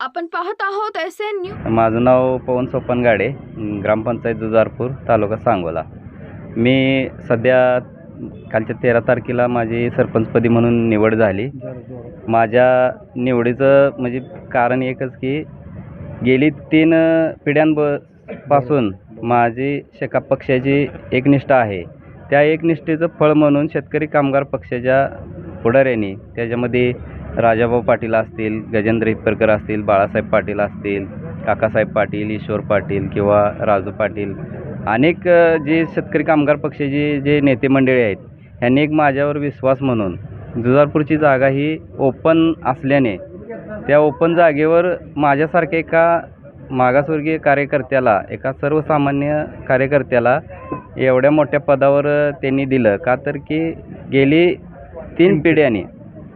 आपण पाहत आहोत एस एन न्यू माझं नाव पवन सोपन गाडे ग्रामपंचायत जुजारपूर तालुका सांगोला. मी सध्या कालच्या तेरा तारखेला माझी सरपंचपदी म्हणून निवड झाली. माझ्या निवडीचं म्हणजे कारण एकच की गेली तीन पिढ्यांबपासून माझी शेका पक्षाची एकनिष्ठा आहे. त्या एकनिष्ठेचं फळ म्हणून शेतकरी कामगार पक्षाच्या पुढाऱ्यांनी त्याच्यामध्ये राजाभाऊ पाटील असतील गजेंद्र हिप्परकर असतील बाळासाहेब पाटील असतील काकासाहेब पाटील ईश्वर पाटील किंवा राजू पाटील अनेक जे शेतकरी कामगार पक्षाचे जे नेते मंडळी आहेत ह्यांनी एक माझ्यावर विश्वास म्हणून जुजारपूरची जागा ही ओपन असल्याने त्या ओपन जागेवर माझ्यासारख्या एका मागासवर्गीय कार्यकर्त्याला एका सर्वसामान्य कार्यकर्त्याला एवढ्या मोठ्या पदावर त्यांनी दिलं. का तर की गेली तीन पिढ्यांनी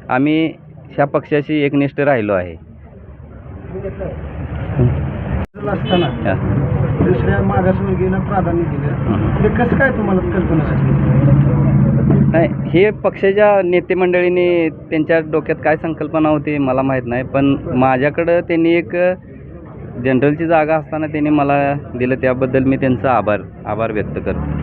आम्ही ह्या पक्षाशी एकनिष्ठ राहिलो आहे असताना. दुसऱ्या मागासवर्गीयांना प्राधान्य दिलं हं. हे कसं काय तुम्हाला कल्पना सुचली नाही हे पक्षाच्या नेते मंडळींनी त्यांच्या डोक्यात काय संकल्पना होती मला माहीत नाही पण माझ्याकडं त्यांनी एक जनरलची जागा असताना त्यांनी मला दिलं त्याबद्दल मी त्यांचा आभार आभार व्यक्त करतो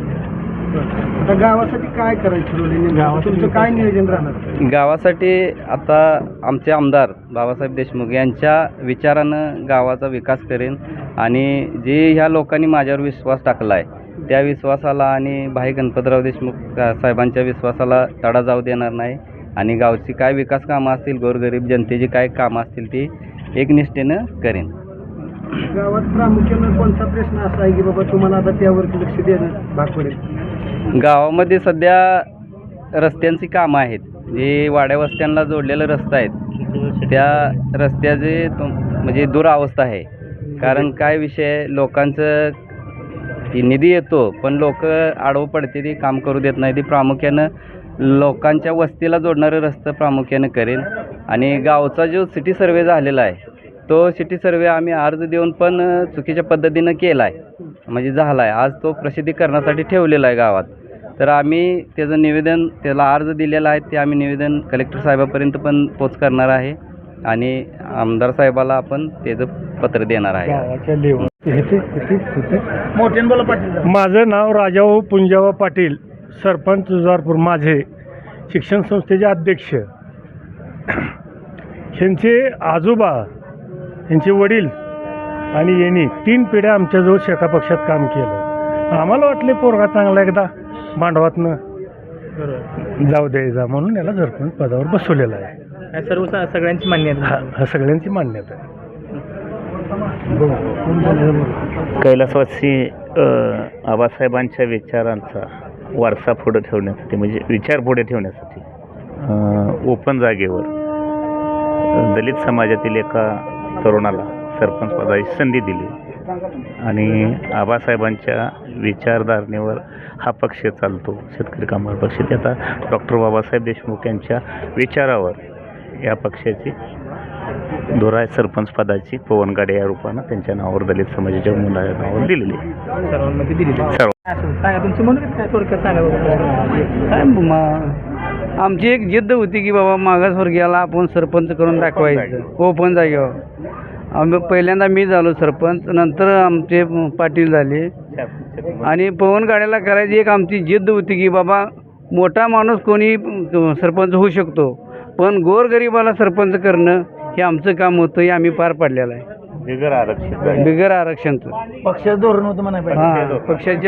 आता गावासाठी काय करायचं तुमचं काय नियोजन राहणार? गावासाठी आता आमचे आमदार बाबासाहेब देशमुख यांच्या विचारानं गावाचा विकास करेन आणि जे ह्या लोकांनी माझ्यावर विश्वास टाकला आहे त्या विश्वासाला आणि भाई गणपतराव देशमुख अ, साहेबांच्या विश्वासाला तडा जाऊ देणार नाही. आणि गावची काय विकास कामं असतील गोरगरीब जनतेची काय कामं असतील ती एकनिष्ठेनं करेन. गावात प्रामुख्यानं कोणता प्रश्न असा आहे की बाबा तुम्हाला आता त्यावरती लक्ष देणं भाग पडेल? गावामध्ये सध्या रस्त्यांची कामं आहेत. जे वाड्या वस्त्यांना जोडलेलं रस्ता आहेत. त्या रस्त्याचे तो म्हणजे दुरावस्था आहे. कारण काय विषय लोकांचं निधी येतो पण लोक आडवं पडते ती काम करू देत नाही. ती प्रामुख्यानं लोकांच्या वस्तीला जोडणारं रस्तं प्रामुख्यानं करेन. आणि गावचा जो सिटी सर्वे झालेला आहे तो सिटी सर्वे आम्ही अर्ज देऊन पण चुकीच्या पद्धतीनं केला आहे म्हणजे झाला आहे आज तो प्रसिद्धीकरणासाठी ठेवलेला आहे गावात. तर आम्ही त्याचं निवेदन त्याला अर्ज दिलेला आहे ते आम्ही निवेदन कलेक्टर साहेबापर्यंत पण पोच करणार आहे आणि आमदार साहेबाला आपण त्याचं पत्र देणार आहे. माझं नाव राजाभाऊ पुंजाबा पाटील सरपंच जुजारपूर माझे शिक्षण संस्थेचे अध्यक्ष. ह्यांचे आजोबा ह्यांचे वडील आणि यांनी तीन पिढ्या आमच्याजवळ शेका पक्षात काम केलं. आम्हाला वाटले पोरगा चांगला एकदा. मांडवातनं जाऊ द्यायचा म्हणून याला सरपंच पदावर बसवलेला आहे. सर्व सगळ्यांची मान्यता. हा हा सगळ्यांची मान्यता आहे. कैलासवासी अ, आबासाहेबांच्या विचारांचा वारसा पुढे ठेवण्यासाठी म्हणजे विचार पुढे ठेवण्यासाठी अ, ओपन जागेवर अ, दलित समाजातील एका तरुणाला सरपंच पदाची संधी दिली. आणि आबासाहेबांच्या विचारधारणेवर हा पक्ष चालतो शेतकरी कामगार पक्ष. ते आता डॉक्टर बाबासाहेब देशमुख यांच्या विचारावर या पक्षाची दोरा सरपंच पदाची पवन गाडे या रूपानं त्यांच्या नावावर दलित समाजाच्या मुलाच्या नावावर दिलेली सर्व. सांगा तुमची म्हणून काय आमची एक जिद्द होती की बाबा मागासवर्गीयाला आपण सरपंच करून दाखवायचं. ओपन जागेवर. आम्ही पहिल्यांदा मी झालो सरपंच नंतर आमचे पाटील झाले. आणि पवन गाड्याला करायची एक आमची जिद्द होती की बाबा मोठा माणूस कोणी सरपंच होऊ शकतो पण गोरगरिबाला सरपंच करणं हे आमचं काम होतं हे आम्ही पार पाडलेलं आहे. बिगर आरक्षित बिगर आरक्षणचं पक्षाचं धोरण होतं म्हणा हां पक्षाच्या